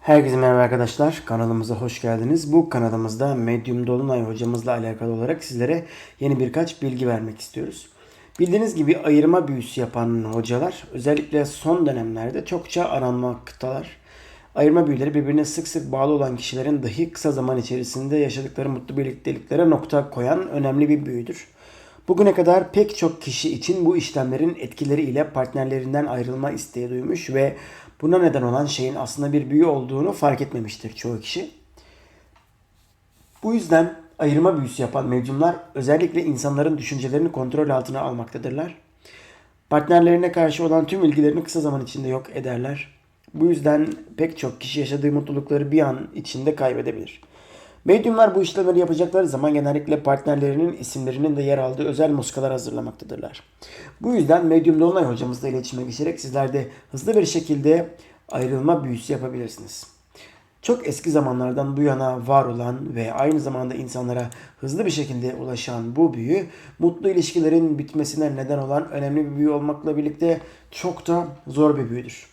Herkese merhaba arkadaşlar. Kanalımıza hoş geldiniz. Bu kanalımızda Medium Dolunay hocamızla alakalı olarak sizlere yeni birkaç bilgi vermek istiyoruz. Bildiğiniz gibi ayırma büyüsü yapan hocalar özellikle son dönemlerde çokça aranmaktalar. Ayırma büyüleri birbirine sık sık bağlı olan kişilerin dahi kısa zaman içerisinde yaşadıkları mutlu birlikteliklere nokta koyan önemli bir büyüdür. Bugüne kadar pek çok kişi için bu işlemlerin etkileriyle partnerlerinden ayrılma isteği duymuş ve buna neden olan şeyin aslında bir büyü olduğunu fark etmemiştir çoğu kişi. Bu yüzden ayırma büyüsü yapan medyumlar özellikle insanların düşüncelerini kontrol altına almaktadırlar. Partnerlerine karşı olan tüm ilgilerini kısa zaman içinde yok ederler. Bu yüzden pek çok kişi yaşadığı mutlulukları bir an içinde kaybedebilir. Medyumlar bu işlemleri yapacakları zaman genellikle partnerlerinin isimlerinin de yer aldığı özel muskalar hazırlamaktadırlar. Bu yüzden Medyum Dolunay hocamızla iletişime geçerek sizler de hızlı bir şekilde ayrılma büyüsü yapabilirsiniz. Çok eski zamanlardan bu yana var olan ve aynı zamanda insanlara hızlı bir şekilde ulaşan bu büyü mutlu ilişkilerin bitmesine neden olan önemli bir büyü olmakla birlikte çok da zor bir büyüdür.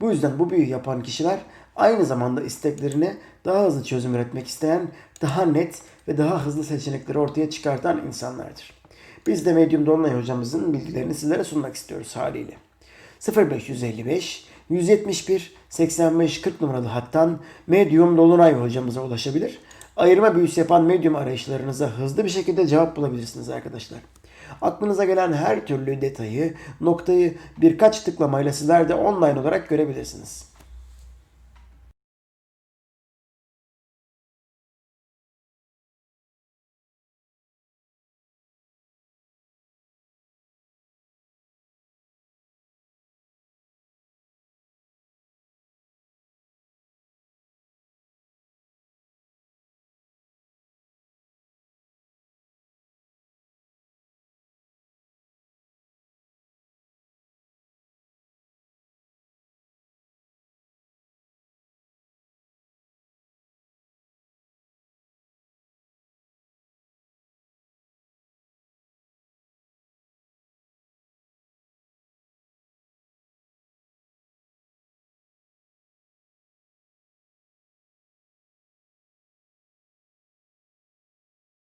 Bu yüzden bu büyü yapan kişiler aynı zamanda isteklerine daha hızlı çözüm üretmek isteyen, daha net ve daha hızlı seçenekleri ortaya çıkartan insanlardır. Biz de Medium Dolunay hocamızın bilgilerini sizlere sunmak istiyoruz haliyle. 0555 171 85 40 numaralı hattan Medium Dolunay hocamıza ulaşabilir. Ayırma büyüsü yapan Medium arayışlarınıza hızlı bir şekilde cevap bulabilirsiniz arkadaşlar. Aklınıza gelen her türlü detayı, noktayı birkaç tıklamayla sizler de online olarak görebilirsiniz.